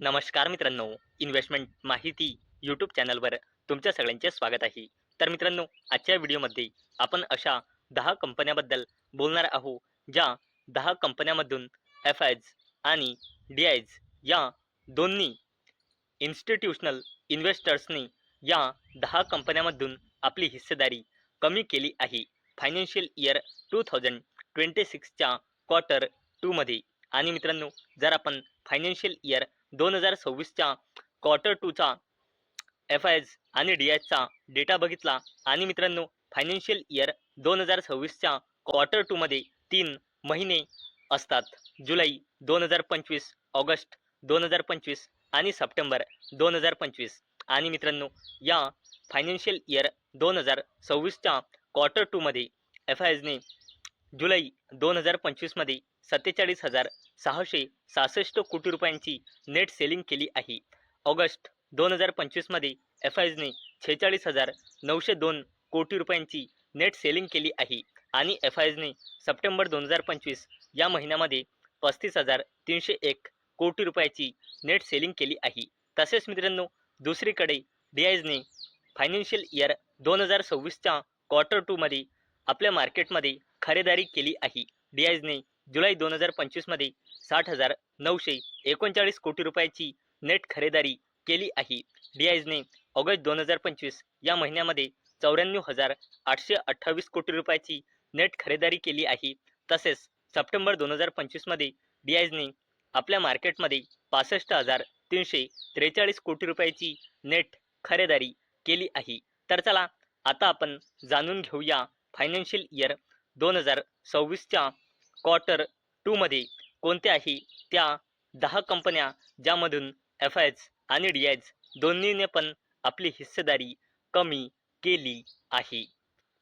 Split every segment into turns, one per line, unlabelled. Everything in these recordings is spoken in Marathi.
नमस्कार मित्रांनो इन्व्हेस्टमेंट माहिती यूट्यूब चॅनलवर तुमच्या सगळ्यांचे स्वागत आहे. तर मित्रांनो आजच्या व्हिडिओमध्ये आपण अशा दहा कंपन्याबद्दल बोलणार आहोत ज्या दहा कंपन्यामधून एफ आयज आणि डी आयज या दोन्ही इन्स्टिट्यूशनल इन्व्हेस्टर्सनी या दहा कंपन्यामधून आपली हिस्सेदारी कमी केली आहे. Financial year two thousand twenty सिक्सच्या quarter टूमध्ये आणि मित्रांनो जर आपण फायनान्शियल इयर दोन हजार सव्वीसच्या क्वार्टर टूचा एफ आय एस आणि डी एचचा डेटा बघितला. आणि मित्रांनो फायनान्शियल इयर दोन हजार सव्वीसच्या क्वार्टर टूमध्ये तीन महिने असतात. जुलै दोन हजार पंचवीस ऑगस्ट दोन हजार पंचवीस आणि सप्टेंबर दोन हजार पंचवीस. आणि मित्रांनो या फायनान्शियल इयर दोन हजार सव्वीसच्या क्वार्टर टूमध्ये एफ आय एसने जुलै दोन हजार पंचवीसमध्ये सत्तेचाळीस हजार सहाशे सहासष्ट कोटी रुपयांची नेट सेलिंग केली आहे. ऑगस्ट दोन हजार पंचवीसमध्ये एफ आयजने छेचाळीस हजार नऊशे दोन कोटी रुपयांची नेट सेलिंग केली आहे आणि एफ आयजने सप्टेंबर दोन हजार पंचवीस या महिन्यामध्ये पस्तीस हजार तीनशे एक कोटी रुपयाची नेट सेलिंग केली आहे. तसेच मित्रांनो दुसरीकडे डी आयजने फायनान्शियल इयर दोन हजार सव्वीसच्या क्वार्टर टूमध्ये आपल्या मार्केटमध्ये खरेदारी केली आहे. डी आयजने जुलै दोन हजार पंचवीसमध्ये साठ हजार नऊशे एकोणचाळीस कोटी रुपयाची नेट खरेदारी केली आहे. डी आयजने ऑगस्ट दोन हजार पंचवीस या महिन्यामध्ये चौऱ्याण्णव हजार आठशे अठ्ठावीस कोटी रुपयाची नेट खरेदारी केली आहे. तसेच सप्टेंबर दोन हजार पंचवीसमध्ये डीआयजने आपल्या मार्केटमध्ये पासष्ट हजार तीनशे त्रेचाळीस कोटी रुपयाची नेट खरेदारी केली आहे. तर चला आता आपण जाणून घेऊया फायनान्शियल इयर दोन हजार सव्वीसच्या क्वार्टर टूमध्ये कोणत्याही त्या दहा कंपन्या ज्यामधून एफ एच आणि डी एच दोन्हीने पण आपली हिस्सेदारी कमी केली आहे.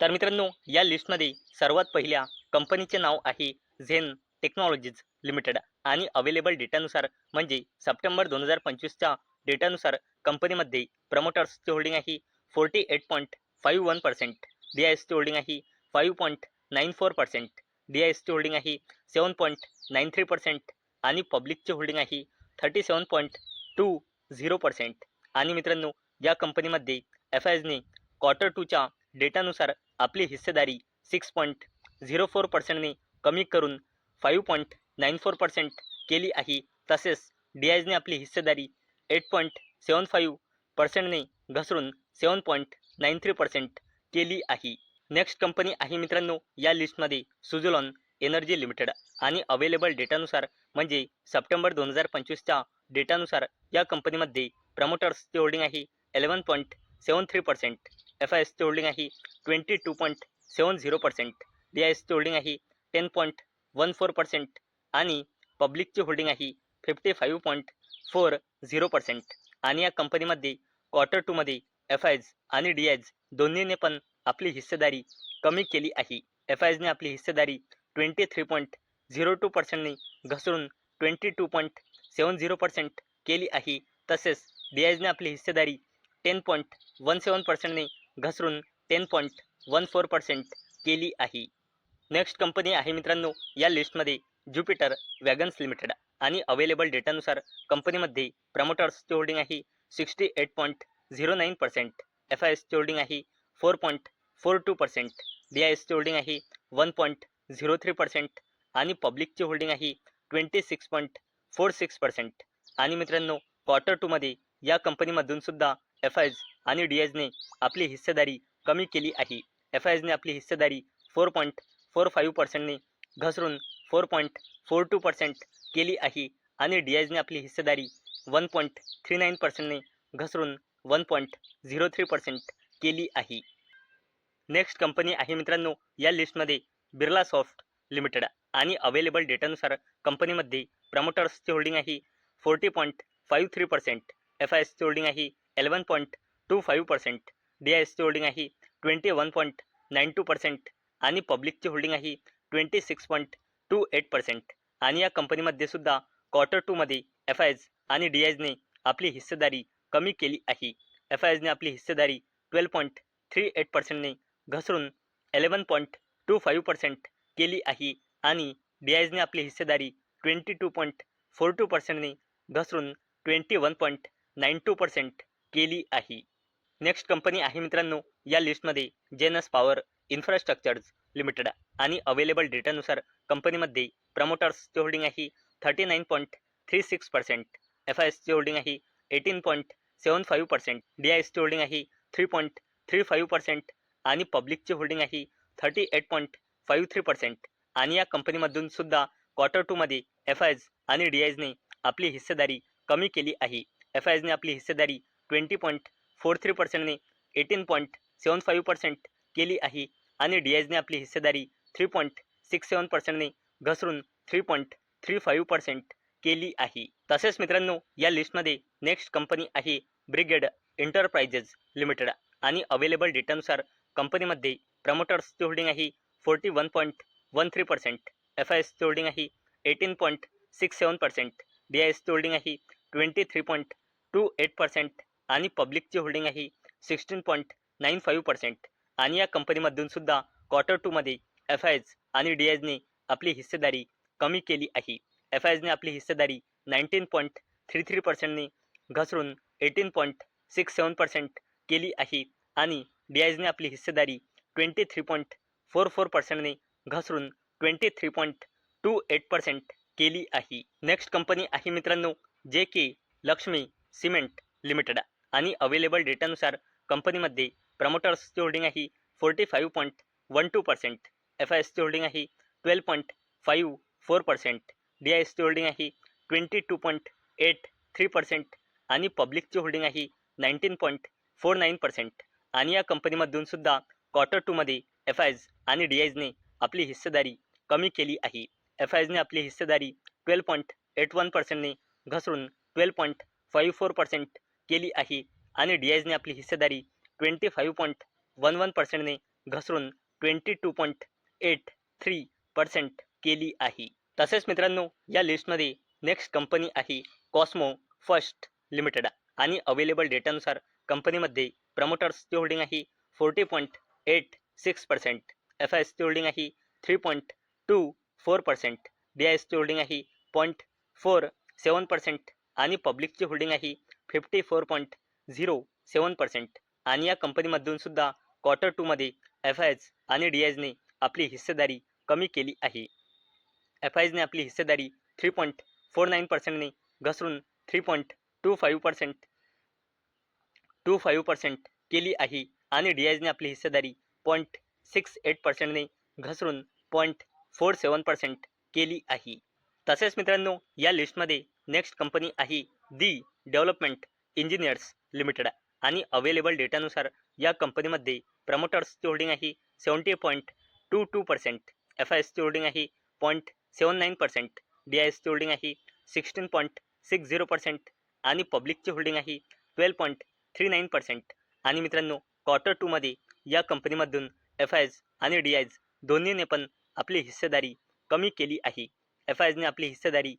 तर मित्रांनो या लिस्टमध्ये सर्वात पहिल्या कंपनीचे नाव आहे झेन टेक्नॉलॉजीज लिमिटेड आणि अवेलेबल डेटानुसार म्हणजे सप्टेंबर दोन हजार पंचवीसच्या डेटानुसार कंपनीमध्ये प्रमोटर्सची होल्डिंग आहे forty eight point five one percent D I एसची होल्डिंग आहे five point nine four percent D I एसची होल्डिंग आहे seven point nine three percent आणि पब्लिकची होल्डिंग आहे thirty seven point two zero percent आणि मित्रांनो या कंपनीमध्ये एफ आय एजने क्वार्टर टूच्या डेटानुसार आपली हिस्सेदारी सिक्स पॉईंट झिरो फोर पर्सेंटने कमी करून five point nine four percent केली आहे. तसेच डी आयजने आपली हिस्सेदारी एट पॉईंट सेवन फाईव्ह पर्सेंटने घसरून seven point nine three percent केली आहे. नेक्स्ट कंपनी आहे मित्रांनो या लिस्टमध्ये सुझुलॉन एनर्जी लिमिटेड आणि अवेलेबल डेटानुसार म्हणजे सप्टेंबर दोन हजार पंचवीसच्या डेटानुसार या कंपनीमध्ये प्रमोटर्सची होल्डिंग आहे eleven point seven three percent F I एसचे होल्डिंग आहे twenty two point seven zero percent D I एसचे होल्डिंग आहे ten point one four percent आणि पब्लिकची होल्डिंग आहे fifty five point four zero percent. आणि या कंपनीमध्ये क्वार्टर टूमध्ये एफ आयज आणि डी आयज दोन्हीने पण आपली हिस्सेदारी कमी केली आहे. एफ आय एजने आपली हिस्सेदारी twenty three point zero two पर्सेंटने घसरून twenty two point seven zero percent केली आहे. तसेच डी आयजने आपली हिस्सेदारी टेन पॉईंट वन सेवन पर्सेंटने घसरून ten point one four percent केली आहे. नेक्स्ट कंपनी आहे मित्रांनो या लिस्टमध्ये ज्युपिटर वॅगन्स लिमिटेड आणि अवेलेबल डेटानुसार कंपनीमध्ये प्रमोटर्सची होल्डिंग आहे sixty eight point zero nine percent F I एसची होल्डिंग आहे four point four two percent. D I एसची होल्डिंग आहे one point zero three percent आणि पब्लिकची होल्डिंग आहे twenty six point four six percent. आणि मित्रांनो क्वार्टर टूमध्ये या कंपनीमधून सुद्धा एफ आयज आणि डी आयजने आपली हिस्सेदारी कमी केली आहे. एफ आयजने आपली हिस्सेदारी फोर पॉईंट फोर फाईव्ह पर्सेंटने घसरून four point four two percent केली आहे आणि डी आयजने आपली हिस्सेदारी वन पॉईंट थ्री नाईन पर्सेंटने घसरून one point zero three percent केली आहे. नेक्स्ट कंपनी आहे मित्रांनो या लिस्टमध्ये बिर्ला सॉफ्ट लिमिटेड आणि अवेलेबल डेटानुसार कंपनीमध्ये प्रमोटर्सची होल्डिंग आहे. Forty point five three percent F I एसची होल्डिंग आहे. Eleven point two five percent D I एसची होल्डिंग आहे. Twenty one point nine two percent आणि पब्लिकची होल्डिंग आहे. Twenty six point two eight percent आणि या कंपनीमध्ये सुद्धा क्वार्टर टूमध्ये एफ आय एस आणि डी आयजने आपली हिस्सेदारी कमी केली आहे. एफ आय एसने आपली हिस्सेदारी ट्वेल्व पॉईंट थ्री एट पर्सेंटने घसरून eleven point two five percent केली आहे आणि डीआयजने आपली हिस्सेदारी twenty two point four two पर्सेंटने घसरून twenty one point nine two percent केली आहे. नेक्स्ट कंपनी आहे मित्रांनो या लिस्टमध्ये जेनस पॉवर इन्फ्रास्ट्रक्चर्स लिमिटेड आणि अवेलेबल डेटानुसार कंपनीमध्ये प्रमोटर्सची होल्डिंग आहे thirty nine point three six percent F I एसची होल्डिंग आहे eighteen point seven five percent D I एसची होल्डिंग आहे three point three five percent आणि पब्लिकची होल्डिंग आहे thirty eight point five three percent. आणि या कंपनीमधून सुद्धा क्वार्टर टूमध्ये एफ आय एस आणि डी आय एसने आपली हिस्सेदारी कमी केली आहे. एफ आय एसने आपली हिस्सेदारी twenty point four three पर्सेंटने eighteen point seven five percent केली आहे. आणि डी आय एसने आपली हिस्सेदारी थ्री पॉईंट सिक्स सेवन पर्सेंटने घसरून three point three five percent केली आहे. तसेच मित्रांनो या लिस्टमध्ये नेक्स्ट कंपनी आहे ब्रिगेड एंटरप्राइजेस लिमिटेड आणि अवेलेबल डेटानुसार कंपनीमध्ये प्रमोटर्सची होल्डिंग आहे forty one point one three percent F I एसची होल्डिंग आहे eighteen point six seven percent D I एसची होल्डिंग आहे twenty three point two eight percent आणि पब्लिकची होल्डिंग आहे sixteen point nine five percent आणि या कंपनीमधून सुद्धा क्वार्टर टूमध्ये एफ आय एस आणि डी आय एसने आपली हिस्सेदारी कमी केली आहे. एफ आय एसने आपली हिस्सेदारी नाईन्टीन पॉईंट थ्री थ्री पर्सेंटने घसरून eighteen point six seven percent केली आहे. आणि डी आपली हिस्सेदारी twenty three point four four पर्सेंटने घसरून twenty three point two eight percent केली आहे. नेक्स्ट कंपनी आहे मित्रांनो J K Lakshmi Cement Limited. आणि अवेलेबल डेटानुसार कंपनीमध्ये प्रमोटर्सची होल्डिंग आहे forty five point one two percent F I एसची होल्डिंग आहे twelve point five four percent D I एसची होल्डिंग आहे twenty two point eight three percent आणि पब्लिकची होल्डिंग आहे nineteen point four nine percent आणि या कंपनीमधून सुद्धा क्वार्टर टूमध्ये एफ आय एस आणि डी आय एसने आपली हिस्सेदारी कमी केली आहे. एफ आय एसने आपली हिस्सेदारी ट्वेल्व पॉईंट एट वन पर्सेंटने घसरून twelve point five four percent केली आहे आणि डी आय एसने आपली हिस्सेदारी twenty five point one one पर्सेंटने घसरून twenty two point eight three percent केली आहे. तसेच मित्रांनो या लिस्टमध्ये नेक्स्ट कंपनी आहे कॉस्मो फर्स्ट लिमिटेड आणि अवेलेबल डेटानुसार कंपनीमध्ये प्रमोटर्सची होल्डिंग आहे forty point eight six percent. F I एसची होल्डिंग आहे three point two four percent. D I एसची होल्डिंग आहे पॉईंट फोर सेवन पर्सेंट. आणि पब्लिकची होल्डिंग आहे fifty four point zero seven percent. आणि या कंपनीमधून सुद्धा क्वार्टर टूमध्ये एफ आय एच आणि डी आय आपली हिस्सेदारी कमी केली आहे. एफ आय एजने आपली हिस्सेदारी थ्री पॉईंट फोर नाईन पर्सेंटने घसरून three point two five percent. Two five percent केली आहे आणि डी आपली हिस्सेदारी पॉईंट सिक्स एट पर्सेंटने घसरून पॉईंट फोर सेवन पर्सेंट केली आहे. तसेच मित्रांनो या लिस्टमध्ये नेक्स्ट कंपनी आहे दी डेव्हलपमेंट इंजिनियर्स लिमिटेड आणि अवेलेबल डेटानुसार या कंपनीमध्ये प्रमोटर्सची होल्डिंग आहे seventy point two two percent F I एसची होल्डिंग आहे point seven nine percent D I एसची होल्डिंग आहे sixteen point six zero percent आणि पब्लिकची होल्डिंग आहे twelve point three nine percent. आणि मित्रांनो क्वार्टर टूमध्ये या कंपनीमधून एफ आय एज आणि डी आय दोन्हीने पण आपली हिस्सेदारी कमी केली आहे. एफ आय एजने आपली हिस्सेदारी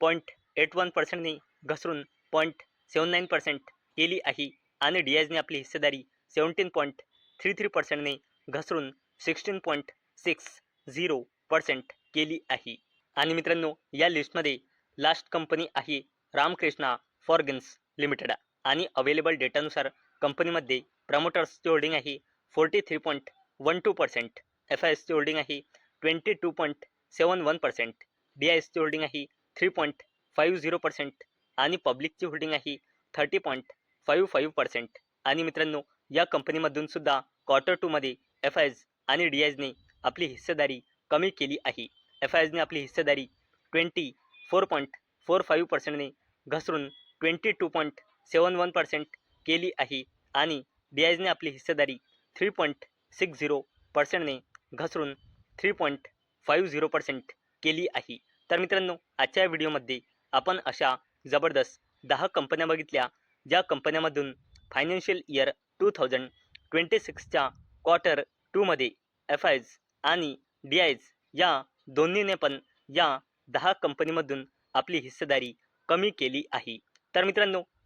पॉईंट एट वन पर्सेंटने घसरून पॉईंट सेवन नाईन पर्सेंट केली आहे. आणि डी आय आपली हिस्सेदारी सेवन्टीन पॉईंट थ्री थ्री पर्सेंटने घसरून sixteen point six zero percent केली आहे. आणि मित्रांनो या लिस्टमध्ये लास्ट कंपनी आहे रामकृष्णा फॉर्गन्स लिमिटेड. आणि अवेलेबल डेटानुसार कंपनीमध्ये प्रमोटर्सची होल्डिंग आहे forty three point one two percent F I एसची होल्डिंग आहे twenty two point seven one percent D I एसची होल्डिंग आहे three point five zero percent आणि पब्लिकची होल्डिंग आहे thirty point five five percent आणि मित्रांनो या कंपनीमधून सुद्धा क्वार्टर टूमध्ये एफ आय एस आणि डी आय एसने आपली हिस्सेदारी कमी केली आहे. एफ आय एसने आपली हिस्सेदारी twenty four point four five पर्सेंटने घसरून twenty two point seven one percent केली आहे आणि डी आयजने आपली हिस्सेदारी थ्री पॉईंट सिक्स झिरो पर्सेंटने घसरून three point five zero percent केली आहे. तर मित्रांनो आजच्या व्हिडिओमध्ये आपण अशा जबरदस्त दहा कंपन्या बघितल्या ज्या कंपन्यामधून financial year two thousand twenty सिक्सच्या quarter टूमध्ये एफ आय एज आणि डी आय या दोन्हीने पण या दहा कंपनीमधून आपली हिस्सेदारी कमी केली आहे. तर मित्रांनो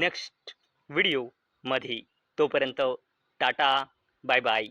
नेक्स्ट व्हिडिओमध्ये तोपर्यंत टाटा बाय बाय.